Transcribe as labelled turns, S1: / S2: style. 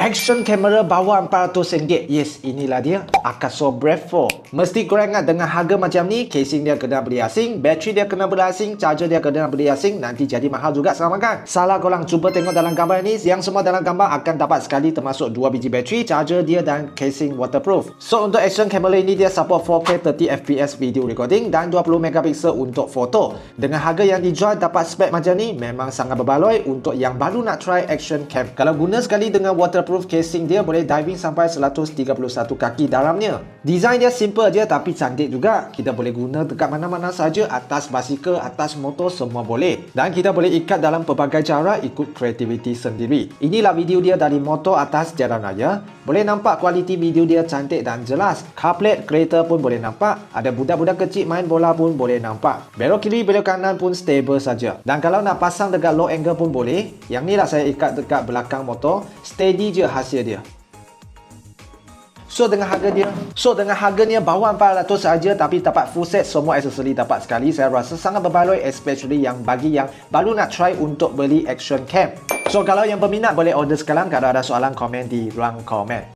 S1: Action camera bawah RM400. Yes, inilah dia. Akaso Brave 4. Mesti korang ingat dengan harga macam ni, casing dia kena beli asing, bateri dia kena beli asing, charger dia kena beli asing, nanti jadi mahal juga sama kan? Salah korang cuba tengok dalam gambar ni, yang semua dalam gambar akan dapat sekali termasuk 2 biji bateri, charger dia dan casing waterproof. So untuk action camera ini dia support 4K 30fps video recording dan 20 megapiksel untuk foto. Dengan harga yang dijual dapat spek macam ni, memang sangat berbaloi untuk yang baru nak try action cam. Kalau guna sekali dengan waterproof casing dia boleh diving sampai 131 kaki dalamnya. Design dia simple je tapi cantik juga. Kita boleh guna dekat mana-mana saja, atas basikal, atas motor semua boleh. Dan kita boleh ikat dalam pelbagai cara ikut kreativiti sendiri. Inilah video dia dari motor atas jalan raya. Boleh nampak kualiti video dia cantik dan jelas. Car plate kereta pun boleh nampak. Ada budak-budak kecil main bola pun boleh nampak. Belok kiri, belok kanan pun stable saja. Dan kalau nak pasang dekat low angle pun boleh. Yang ni lah saya ikat dekat belakang motor. Steady je hasil dia. So dengan harga dia So dengan harganya bawah 400 saja tapi dapat full set semua aksesori dapat sekali. Saya rasa sangat berbaloi especially yang bagi yang baru nak try untuk beli action cam. So kalau yang berminat boleh order sekarang kalau ada soalan komen di ruang komen